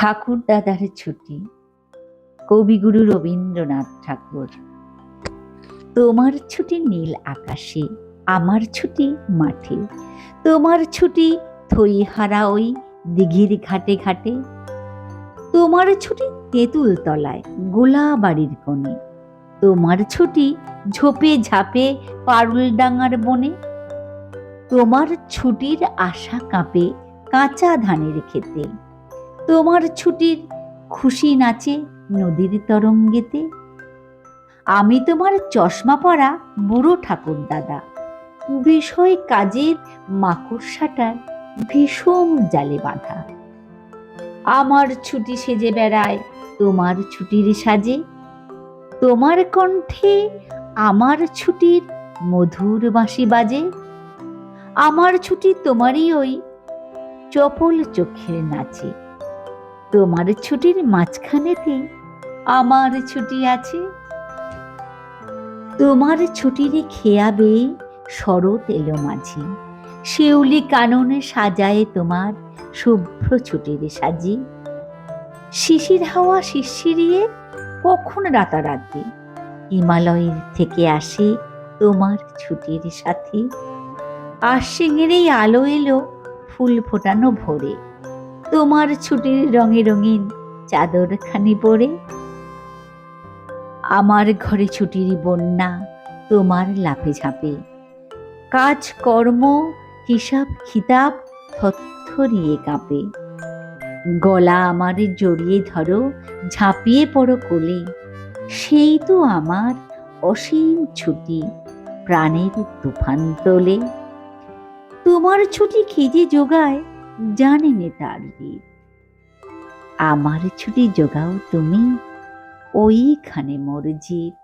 ঠাকুর দাদার ছুটি। কবিগুরু রবীন্দ্রনাথ ঠাকুর। তোমার ছুটি নীল আকাশে, আমার ছুটি মাঠে। তোমার ছুটি থই হারা ওই দিঘির ঘাটে ঘাটে। তোমার ছুটি তেঁতুল তলায় গোলা বাড়ির কোণে। তোমার ছুটি ঝোপে ঝাপে পারুল ডাঙার বনে। তোমার ছুটির আশা কাঁপে কাঁচা ধানের খেতে তোমার ছুটির খুশি নাচে নদীর তরঙ্গেতে। আমি তোমার চশমা পরা বুড়ো ঠাকুর দাদা। বিষয় কাজের মাকড়সাটার ভীষণ জালে বাঁধা। আমার ছুটি সেজে বেড়ায় তোমার ছুটির সাজে। তোমার কণ্ঠে আমার ছুটির মধুর বাঁশি বাজে। আমার ছুটি তোমারই ওই চপল চোখের নাচে। তোমার ছুটির মাঝখানেতে আমার ছুটি আছে। তোমার ছুটিরে খেয়াবে শরৎ এলো মাঝি। শিউলি কাননে সাজায় তোমার শুভ্র ছুটির সাজি। শিশির হাওয়া শিশিরিয়ে কখন রাতারাতি? হিমালয়ের থেকে আসে তোমার ছুটির সাথী। আশ্বিনের এই আলো এলো ফুল ফোটানো ভোরে। তোমার ছুটির রঙে রঙিন চাদরখানি পরে। আমার ঘরে ছুটির বন্যা তোমার লাফে ঝাঁপে। কাজ, কর্ম, হিসাব, খিতাব, থরথরিয়ে কাঁপে। গলা আমার জড়িয়ে ধরো, ঝাঁপিয়ে পড়ো কোলে। সেই তো আমার অসীম ছুটি প্রাণের তুফান তোলে। তোমার ছুটি খিদে যোগায় জানে নে তার রীত আমার ছুটি যোগাও তুমি ওইখানে মোর জিত।